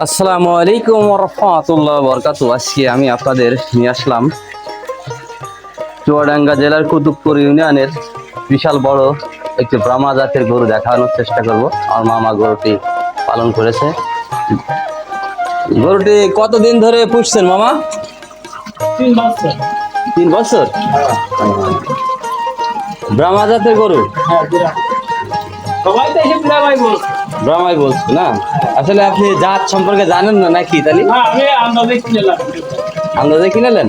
আসসালামু আলাইকুম রহমতুল্লাহ বরকাত আজকে আমি আপনাদের নিয়ে আসলাম চুয়াডাঙ্গা জেলার কুতুবপুর ইউনিয়নের বিশাল বড় একটি ব্রাহ্মা জাতের গরু দেখানোর চেষ্টা করব। আমার মামা গরুটি পালন করেছে। গরুটি কতদিন ধরে পুষছেন মামা? তিন বছর। তিন বছর? ব্রাহ্মা জাতের গরু? হ্যাঁ সবাই তো এসে বিরামাই বলছে ব্রাহ্মাই বলছে না? আসলে আপনি জাত সম্পর্কে জানেন না নাকি তাহলে আন্দাজে কিনেলেন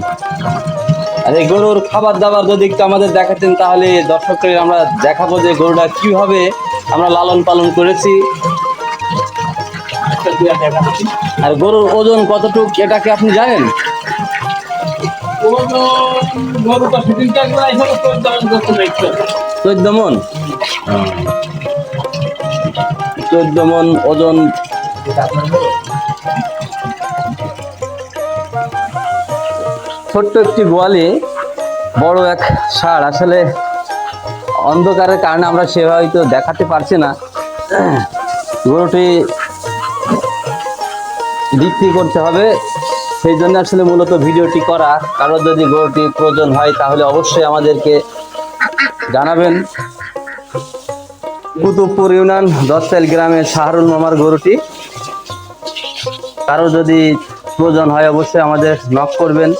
আর এই গরুর খাবার দাবার যদি একটু আমাদের দেখাতেন তাহলে দর্শকদের আমরা দেখাবো যে গরুটা কীভাবে আমরা লালন পালন করেছি। আর গরুর ওজন কতটুক এটা কি আপনি জানেন? চোদ্দ মন? চোদ্দ মন ওজন। ছোট্ট একটি গোয়ালে, বড় এক ষাঁড়। আসলে অন্ধকারের কারণে আমরা সেভাবে হয়তো দেখাতে পারছি না। গরুটি বিক্রি করতে হবে। সেই জন্য আসলে মূলত ভিডিওটি করা। কারোর যদি গরুটি প্রয়োজন হয়, তাহলে অবশ্যই আমাদেরকে জানাবেন। কুতুবপুর ইউনিয়ন দশতাইল গ্রামের শাহরুল মামার গরুটি। কারও যদি প্রয়োজন হয় অবশ্যই আমাদের নক করবেন।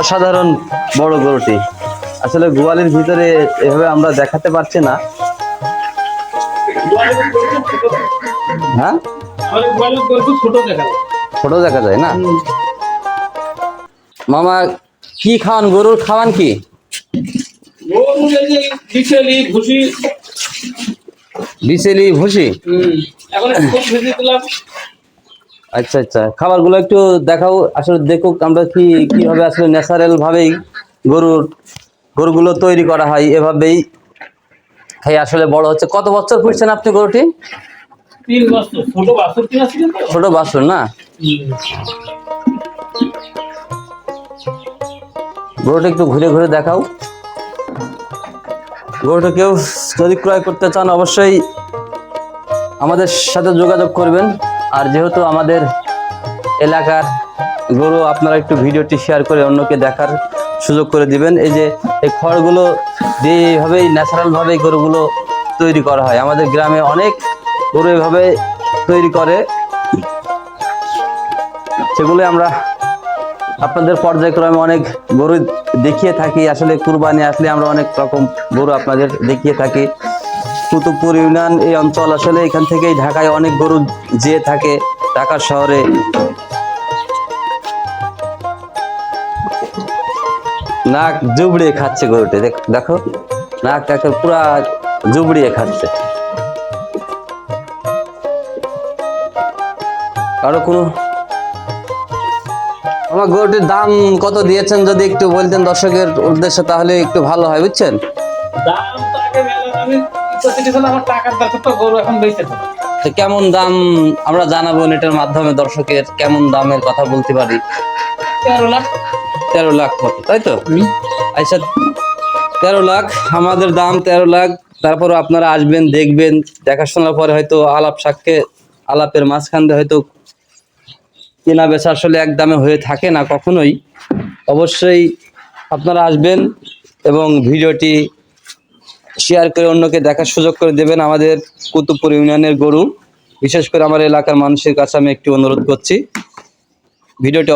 অসাধারণ বড় গরুটি। আসলে গোয়ালির ভিতরে এভাবে আমরা দেখাতে পারছি না। হ্যাঁ? ছোট দেখা যায় না? মামা, কি খাওয়ান? গরুর খাওয়ান কি? বিচেলি ভুসি। আচ্ছা আচ্ছা। খাবারগুলো একটু দেখাও আসলে দেখুক আমরা কি কীভাবে আসলে ন্যাচারাল ভাবেই গরুর গরুগুলো তৈরি করা হয় এভাবেই খাই। আসলে বড় হচ্ছে। কত বছর পুষছেন আপনি গরুটি? ছোট বাছর না। গরুটা একটু ঘুরে ঘুরে দেখাও। গরুটা কেউ যদি ক্রয় করতে চান, অবশ্যই আমাদের সাথে যোগাযোগ করবেন। আর যেহেতু আমাদের এলাকার গরু আপনারা একটু ভিডিওটি শেয়ার করে অন্যকে দেখার সুযোগ করে দিবেন। এই যে, এই খড়গুলো দিয়ে এইভাবেই ন্যাচারালভাবে গরুগুলো তৈরি করা হয়, আমাদের গ্রামে অনেক গরু এভাবে তৈরি করে। সেগুলো আমরা আপনাদের পর্যায়ক্রমে অনেক গরু দেখিয়ে থাকি। আসলে কুরবানি আসলে আমরা অনেক রকম গরু আপনাদের দেখিয়ে থাকি। কুতুবপুর ইউনিয়ন এই অঞ্চল আসলে এখান থেকেই ঢাকায় অনেক গরু যেয়ে থাকে ঢাকা শহরে। নাক জুবড়িয়ে খাচ্ছে গরুটি, দেখ- নাক একে পুরা জুবড়িয়ে খাচ্ছে। আরও কোনো আমার গরুটির দাম কত দিয়েছেন যদি একটু বলতেন দর্শকের উদ্দেশ্যে তাহলে একটু ভালো হয় বুঝছেন? তো কেমন দাম আমরা জানাব নেটের মাধ্যমে দর্শকের কেমন দামের কথা বলতে পারি? তেরো লাখ। তেরো লাখ মতো তাই তো? আচ্ছা তেরো লাখ আমাদের দাম তেরো লাখ তারপর আপনারা আসবেন দেখবেন দেখাশোনার পরে হয়তো আলাপ সাক্ষে আলাপের মাঝখান দিয়ে হয়তো কেনা বেচা আসলে এক দামে হয়ে থাকে না কখনোই। অবশ্যই আপনারা আসবেন এবং ভিডিওটি শেয়ার করে অন্যকে দেখার সুযোগ করে দেবেন আমাদের কুতুবপুর ইউনিয়নের গরু। বিশেষ করে আমার এলাকার মানুষের কাছে আমি একটি অনুরোধ করছি। ভিডিওটি